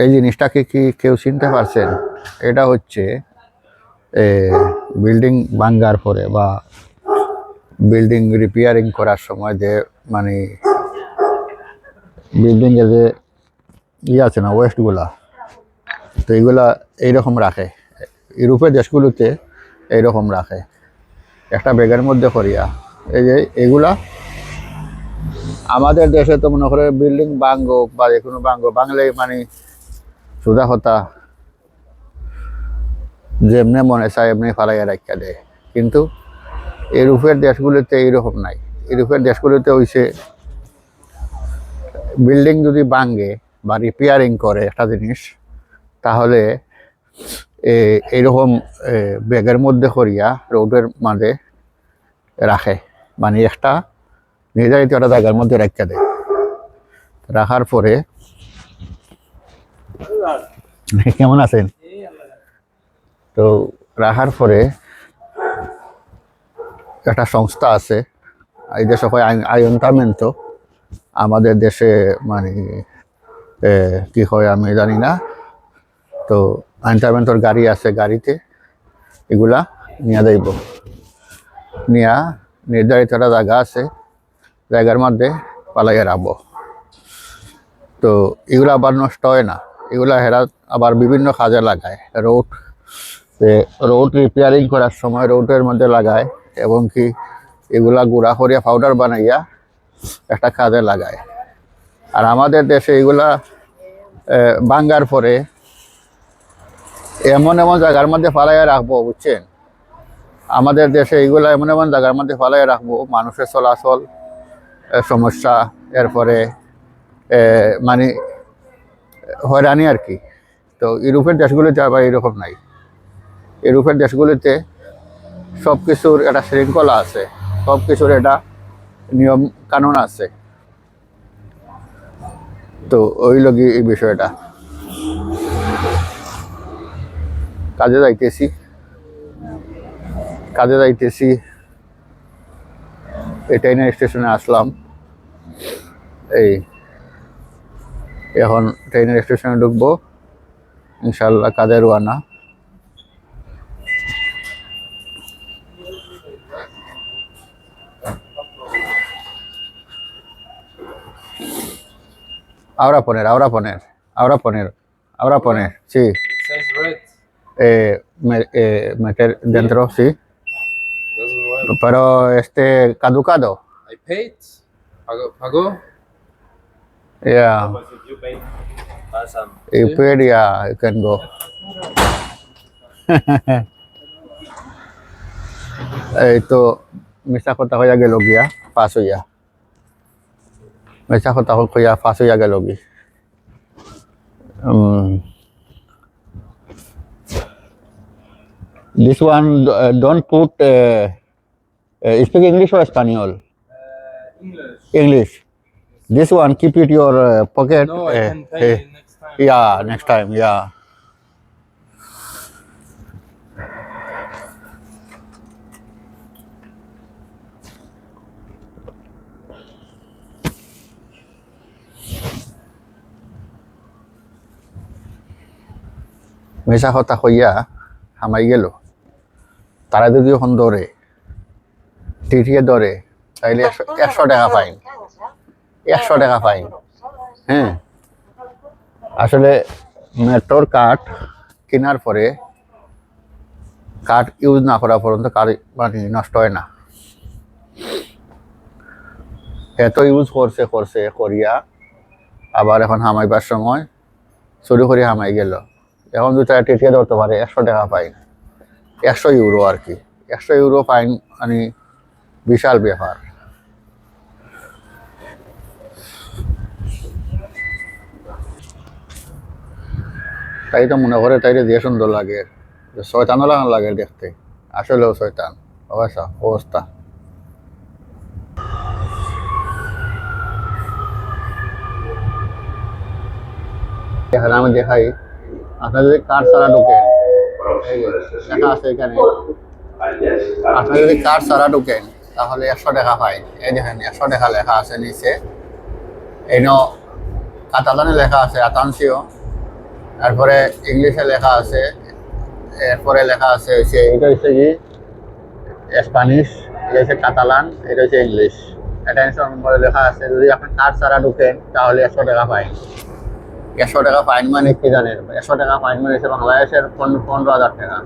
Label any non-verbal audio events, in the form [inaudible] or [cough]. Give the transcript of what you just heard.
এই জিনিসটাকে কি কেউ চিনতে পারছেন? এটা হচ্ছে বিল্ডিং ভাঙ্গার পরে বা বিল্ডিং রিপেয়ারিং করার সময় যে মানে বিল্ডিংয়ে যে ইয়ে আছে না ওয়েস্টগুলা তো এইগুলা এইরকম রাখে। ইউরোপের দেশগুলোতে এইরকম রাখে। একটা ব্যাগের মধ্যে করিয়া, এই যে এগুলা, আমাদের দেশে তো মনে করে বিল্ডিং বাঙ্গো বা যে কোনো বাঙ্গো বাংলায় মানে সুদা হতা, যেমনে মনে চায় এমনি ফালাইয়া রাখিয়া দেয়। কিন্তু ইউরোপের দেশগুলিতে এইরকম নাই। ইউরোপের দেশগুলিতে হইছে, বিল্ডিং যদি ভাঙ্গে বা রিপেয়ারিং করে একটা জিনিস, তাহলে এইরকম ব্যাগের মধ্যে করিয়া রোডের মাঝে রাখে। মানে একটা নির্ধারিত একটা জায়গার মধ্যে রেখে দেয়। রাখার পরে [laughs] কেমন আছেন? তো রাখার পরে একটা সংস্থা আছে, এই দেশে হয় আয়ন্তামেন্ট আমাদের দেশে মানে কি হয় আমি জানি না। তো আয়ন্তামেন্টর গাড়ি আছে গাড়িতে, এগুলা নিয়ে যাইব। নিয়া নির্ধারিত একটা জায়গা আছে, জায়গার মধ্যে পালাইয়া রাখব। তো এগুলো আবার নষ্ট হয় না। এগুলা হেরা আবার বিভিন্ন কাজে লাগায়। রোড রোড রিপেয়ারিং করার সময় রোডের মধ্যে লাগায় এবং কি এগুলা গুঁড়া করিয়া পাউডার বানাইয়া একটা কাজে লাগায়। আর আমাদের দেশে এগুলা ভাঙ্গার পরে এমন এমন জায়গার মধ্যে ফালাইয়া রাখব, বুঝছেন? আমাদের দেশে এগুলা এমন এমন জায়গার মধ্যে ফালাইয়া রাখব, মানুষের চলাচল সমস্যা, এরপরে মানে হয়রানি আর কি। তো ইউরোপের দেশগুলিতে আবার এরকম নাই। ইউরোপের দেশগুলিতে সব কিছুর একটা শৃঙ্খলা আছে। সব কিছুর একটা নিয়ম কানুন আছে। তো ওই লগি এই বিষয়টা। কাজে যাইতেছি। কাজে যাইতেছি। এই ট্রেনের স্টেশনে আসলাম। এই এখন ট্রেনের স্টেশনে ঢুকবো ইনশাল্লাহ কাজে রোয়ানা Ahora poner, ahora poner, ahora poner, ahora poner, sí. It says red. Eh, me- eh, meter dentro, sí. Doesn't work. Pero este caducado. I paid. Pago. Pago. Yeah. Because if you pay uh, yeah, you can go. Ito, may ko ako ya galogya, paso ya. May ko ako kuya, paso ya galogi. Um, this one, uh, don't put, uh, uh, speak English or Spanish? Uh, English. English. This one keep it your uh, pocket. No, I uh, can uh, next time. Yeah, next time, yeah. মেশা কথা হইয়া হামাই গেল তারা যদি এখন দৌড়ে টিটিয়ে দৌড়ে তাইলে একশো একশো টাকা ফাইন একশো টাকা ফাইন হ্যাঁ আসলে মেট্রোর কাঠ কেনার পরে কাঠ ইউজ না করা পর্যন্ত কাঠ মানে নষ্ট হয় না। এত ইউজ করছে করছে, করিয়া আবার এখন হামাইবার সময় চুরি করে হামাই গেল। এখন দু টাকা টিটিয়ে ধরতে পারে, একশো টাকা ফাইন একশো ইউরো আর কি। একশো ইউরো ফাইন মানে বিশাল ব্যাপার। তাই তো মনে করে তাইলে দিয়ে সুন্দর লাগে। শয়তানও লাগানো লাগে দেখতে। আসলেও শয়তান। অবস্থা অবস্থা। আমি দেখাই আপনার যদি কার্ড ছাড়া ঢুকে লেখা আছে এখানে। আপনি যদি কার্ড ছাড়া ঢোকেন, তাহলে একশো টাকা পাই এই দেখেন, একশো টাকা লেখা আছে নিচে। এই কাতালানে লেখা আছে আতাংশীয় তারপরে ইংলিশে লেখা আছে এরপরে লেখা আছে হচ্ছে এটা হচ্ছে কি? স্প্যানিশ এটা হচ্ছে কাতালান এটা হচ্ছে ইংলিশ। অ্যাটেনশন নম্বরে লেখা আছে যদি আপনি কার্ড ছাড়া ঢুকেন তাহলে একশো টাকা ফাইন। একশো টাকা ফাইন মানে কি জানেন একশো টাকা ফাইন মানে হচ্ছে বাংলাদেশের পনেরো হাজার টাকা।